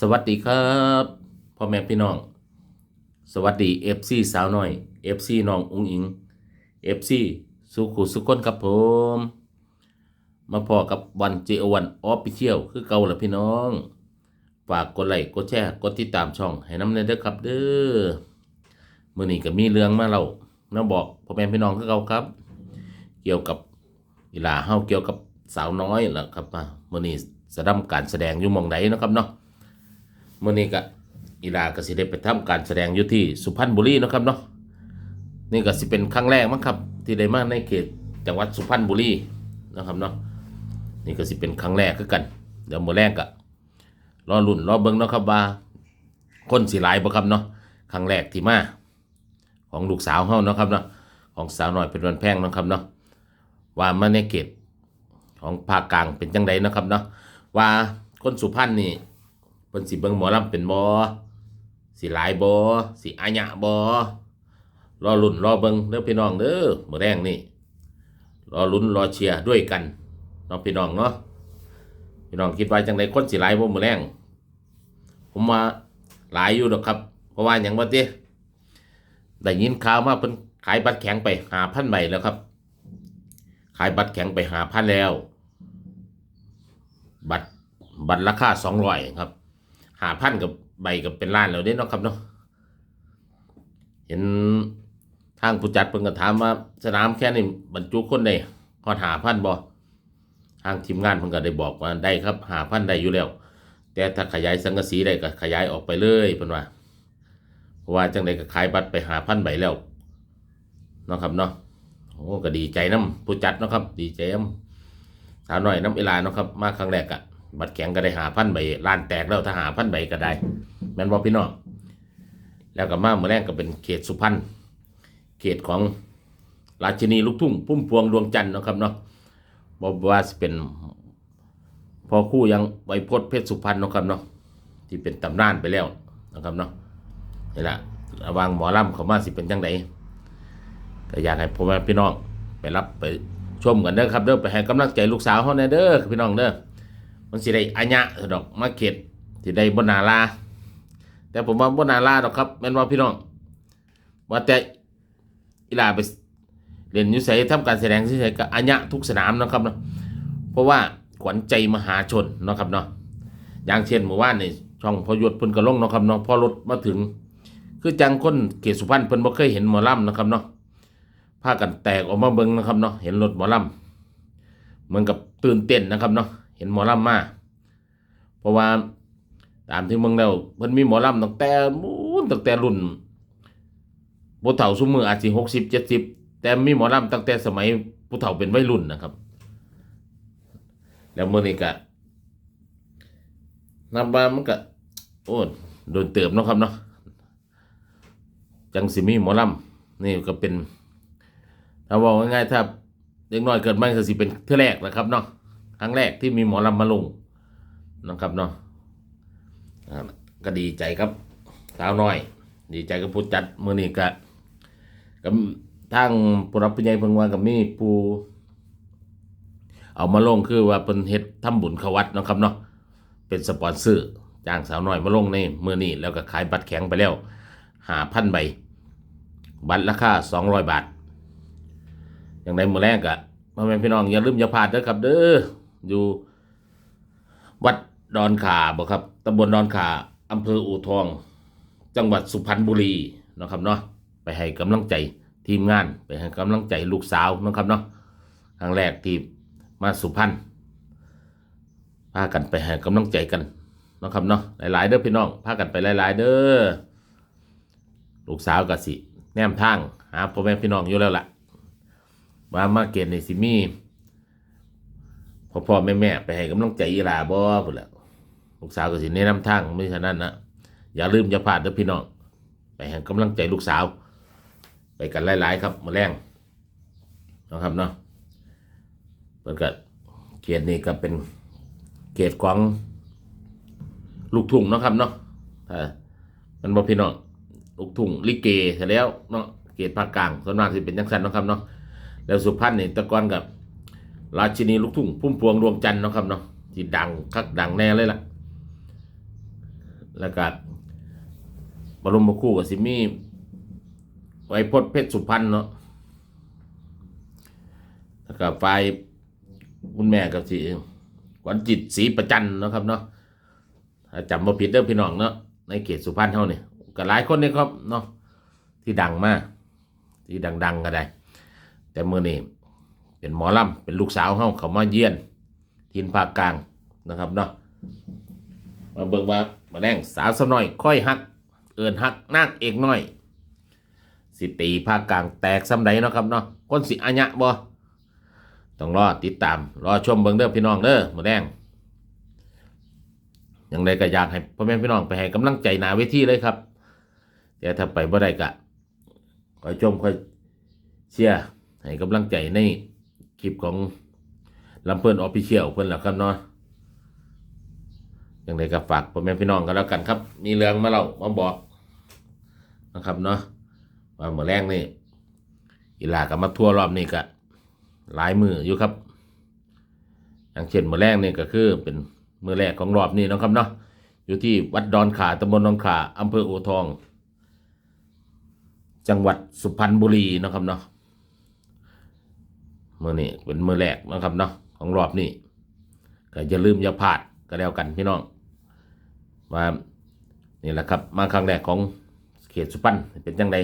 สวัสดีครับพ่อแม่พี่น้อง สวัสดีเอฟซีสาวน้อยเอฟซีน้องอุ้งอิงเอฟซีสุขุสุคนครับผม มาพอกับวันเจอวันออฟฟิเชียลคือเก่าละพี่น้อง ฝากกดไลค์กดแชร์กดติดตามช่อง ให้น้ำเนเด้อครับเด้อมื่อนี้ก็มีเรื่องมาเราน้าบอกพ่อแม่พี่น้องคือเก่าครับ เกี่ยวกับอีลาเฮาเกี่ยวกับสาวน้อยล่ะครับมามื่อนี้แสดงการแสดงอยู่มองใดนะครับเนาะ มื่อนี้ก็อีลาก็สิได้ไปทำการแสดงอยู่ที่สุพรรณบุรีนะครับเนาะนี่ก็สิเป็นครั้งแรกมั้งครับ ที่ได้มาในเขตจังหวัดสุพรรณบุรีนะครับเนาะนี่ก็สิเป็นครั้งแรกคือกัน เดี๋ยวมือแรกก็รอลุ่นรอเบิ่งเนาะครับว่า คนสิหลายบ่ครับเนาะครั้งแรกที่มาของลูกสาวเฮาเนาะครับเนาะของสาวหน้อยเป็นวันแพงนะครับเนาะว่ามาในเขตของภาคกลางเป็นจังไดนะครับเนาะว่าคนสุพรรณนี่ พิ่นสิเบิ่งหมอลำเป็นบ่สิหลายบ่สิอาญะบ่รอลุ้นรอเบิ่งเด้อพี่น้องเด้อมื้อแรงนี่รอลุ้นรอเชียร์ด้วยกันเนาะพี่น้องเนาะพี่น้องคิดว่าจังไดคนสิหลายบ่มื้อแรงผมว่าหลายอยู่ดอกครับ เพราะว่าหยังบ่ติได้ยินข่าวมาเพิ่นขายบัตรแข็งไป5,000ใบแล้วครับ ขายบัตรแข็งไป5,000แล้ว บัตรบัตรราคาสองร้อยครับ หาพันกับใบกับเป็นล้านแล้วเด้เนาะครับเนาะเห็นทางผู้จัดเพิ่นก็ถามว่าสนามแค่นี้บรรจุคนได้พอหาพันบ่ทางทีมงานเพิ่นก็ได้บอกว่าได้ครับหาพันได้อยู่แล้ว แต่ถ้าขยายสังกะสีได้ก็ขยายออกไปเลยเพิ่นว่าเพราะว่าจังไดก็ขายบัตรไปหาพันใบแล้วเนาะครับเนาะโอ้ก็ดีใจน้ำผู้จัดเนาะครับ ดีใจน้ำสาวน้อยน้ำเวลาเนาะครับ มาครั้งแรกอะ บัตรแข็งก็ได้หาพันใบล้านแตกแล้วถ้าหาพันใบก็ได้แม่นบ่พี่น้องแล้วก็มาเมื่อแรกก็เป็นเขตสุพรรณเขตของราชินีลูกทุ่งพุ่มพวงดวงจันทร์นะครับเนาะบ่ว่าสิเป็นพอคู่ยังไวพจน์เพชรสุพรรณนะครับเนาะที่เป็นตำนานไปแล้วนะครับเนาะนี่แหละระวางหมอล่ำเขามาสิเป็นจังไดก็อยากให้พ่อแม่พี่น้องไปรับไปชมกันเด้อครับเด้อไปให้กำลังใจลูกสาวเขาแน่เด้อพี่น้องเด้อ มันสิได้อัญญะดอกมาเก็ตสิได้บนนาลา แต่ผมว่าบนนาลาดอกครับแม่นว่าพี่น้องว่าแต่อีลาไปเรียนยุใสทำการแสดงที่ใสกับอัญญะทุกสนามนะครับเนาะเพราะว่าขวัญใจมหาชนนะครับเนาะอย่างเช่นเมื่อวานนี่ช่องพอยศพิ่นกระลงนะครับเนาะพอรถมาถึง คือจังคนเขตสุพรรณเพิ่นบ่เคยเห็นหมอลำนะครับเนาะพากันแตกออกมาเบิ่งนะครับเนาะเห็นรถหมอลำเหมือนกับตื่นเต้นนะครับเนาะ เห็นหมอลำมา เพราะว่าตามที่เมืองแล้วเพิ่นมีหมอลำตั้งแต่มูนตั้งแต่รุ่นผู้เฒ่าซุมืออาจสิหกสิบเจ็ดสิบแต่มีหมอลำตั้งแต่สมัยผู้เฒ่าเป็นวัยรุ่นนะครับ แล้วเมื่อนี้ก็นับว่ามันก็โอ้โดนเติมเนาะครับเนาะจังสิมีหมอลำนี่ก็เป็นถ้าบอกง่ายๆถ้าเด็กน้อยเกิดมาก็สิเป็นเท่าแรกนะครับเนาะ รั้งแรกที่มีหมอลำมาลงนะครับเนาะก็ดีใจครับสาวน้อย ดีใจกับผู้จัดมือนี้ก็กับทางผู้รับผู้ใหญ่เพิ่งว่ากับมีผู้เอามาลงคือว่าเป็นเฮ็ดทำบุญเขาวัดนะครับเนาะเป็นสปอนเซอร์จ้างสาวน้อยมาลงในมือนี้แล้วก็ขายบัตรแข็งไปแล้วหาพันใบ บัตรราคาสองร้อยบาท อย่างไรมือแรกอะพ่อแม่พี่น้องอย่าลืมอย่าพลาดเด้อครับเด้อ อยู่วัดดอนขาบ่ครับตำบลดอนขาอำเภออู่ทอง จังหวัดสุพรรณบุรีนะครับเนาะไปให้กำลังใจทีมงานไปให้กำลังใจลูกสาวนะครับเนาะครั้งแรกที่มาสุพรรณพากันไปให้กำลังใจกันนะครับเนาะหลายๆเด้อพี่น้องพากันไปหลาย ๆ เด้อลูกสาวก็สิ แนมทางหาพ่อแม่พี่น้องอยู่แล้วล่ะว่ามาเกณฑ์ในสิมี พ่อพ่อแม่แม่ไปให้กำลังใจอีลาบ่พุ่นแหละลูกสาวก็สิแนะนำทางไม่ฉะนั้นนะอย่าลืมอย่าพลาดเด้อพี่น้องไปให้กำลังใจลูกสาว ไปกันหลายๆ ครับมาแรงนะครับเนาะเปิดกับเกียรตินี่ก็เป็นเกียรติของลูกทุ่งนะครับเนาะถ้ามันบ่พี่น้องลูกทุ่งลิเกเสร็จแล้วเนาะเกียรติภาคกลางส่วนมากสิเป็นจังซั่นนะครับเนาะแล้วสุพรรณนี่ตะกอนกับ ราชินีลูกทุ่งพุ่มพวงดวงจันทร์เนาะครับเนาะที่ดังคักดังแน่เลยล่ะ แล้วก็บรมครูกับสิมี่ไว้พดเพชรสุพรรณเนาะแล้วก็ฝ่ายคุณแม่กับสิขวัญจิตศรีประจันเนาะครับเนาะถ้าจำมาผิดเด้อพี่น้องเนาะในเขตสุพรรณเท่านี่ก็หลายคนนี่ครับเนาะที่ดังมาก ที่ดัง ๆก็ได้ แต่เมื่อนี้ เป็นหมอลำเป็นลูกสาวเฮาเขามาเยี่ยนทินภาคกลางนะครับเนาะมาเบิ่งว่ามาแรงสาวสน้อยค่อยฮัก เอินฮักนางเอกน้อย สิตีภาคกลางแตกซ้ำใดเนาะครับเนาะคนสิอัญะบ่ต้องรอติดตาม รอชมเบิ่งเด้อพี่น้องเด้อมาแรงอย่างไรก็อยากให้พ่อแม่พี่น้องไปให้กำลังใจหนาเวทีเลยครับแต่ถ้าไปบ่ได้ก็คอยชมคอยเชียร์ให้กำลังใจใน คลิปของลำเพิ่นออฟฟิเชียลเพิ่นแหละครับเนาะอย่างไรก็ฝากพ่อแม่พี่น้องกันแล้วกันครับ มีเรื่องมาเล่ามาบอกนะครับเนาะว่าเมื่อแรงนี่อีหลากับมาทั่วรอบนี้ก็หลายมืออยู่ครับ อย่างเช่นเมื่อแรกนี่ก็คือเป็นมือแรกของรอบนี้นะครับเนาะอยู่ที่วัดดอนขาตำบลดอนขาอำเภอโอทอง จังหวัดสุพรรณบุรีนะครับเนาะ มือนี้เป็นมือแรกนะครับเนาะของรอบนี้ก็อย่าลืมอย่าพลาดก็แล้วกันพี่น้องว่านี่แหละครับมาครั้งแรกของเขตสุพรรณเป็นจังได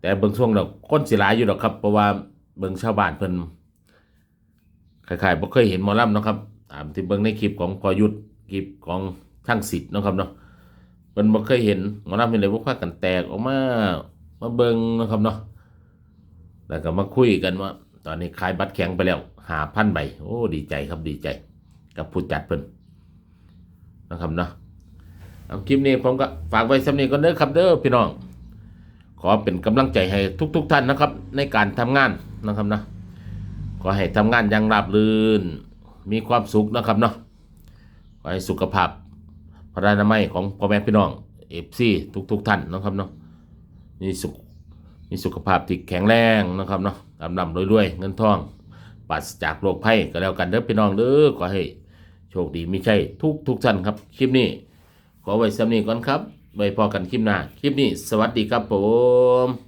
แต่เบิ่งช่วงเราคนสิหลายอยู่ดอกครับ เพราะว่าเบิ่งชาวบ้านเพิ่นคล้ายๆบ่เคยเห็นหมอลำเนาะครับตามที่เบิ่งในคลิปของพอยุทธคลิปของช่างสิทธิ์นะครับเนาะเพิ่นบ่เคยเห็นหมอลำเป็นเลยพวกพากันแตกออกมามาเบิ่งนะครับเนาะแล้วก็มาคุยกันว่า ตอนนี้ขายบัตรแข็งไปแล้วหาพันใบโอ้ดีใจครับดีใจ กับผู้จัดเพิ่นนะครับเนาะเอาคลิปนี้ผมก็ฝากไว้สำเนียงก่อนเด้อครับเด้อพี่น้อง ขอเป็นกำลังใจให้ทุกๆทท่านนะครับ ในการทำงานนะครับนะขอให้ทำงานอย่างราบรื่น มีความสุขนะครับเนาะขอให้สุขภาพพระนามัยของพ่อแม่พี่น้องเอฟซีทุกๆท่านนะครับเนาะมีสุขมีสุขภาพที่แข็งแรงนะครับเนาะ ลำลำรวยๆ เงินทองปัสจากโรคภัยก็แล้วกันเด้อพี่น้องเด้อขอให้โชคดีไม่ใช่ทุกทุกท่านครับ คลิปนี้ ขอไว้สำนีก่อนครับไว้พอกันคลิปหน้า คลิปนี้ สวัสดีครับผม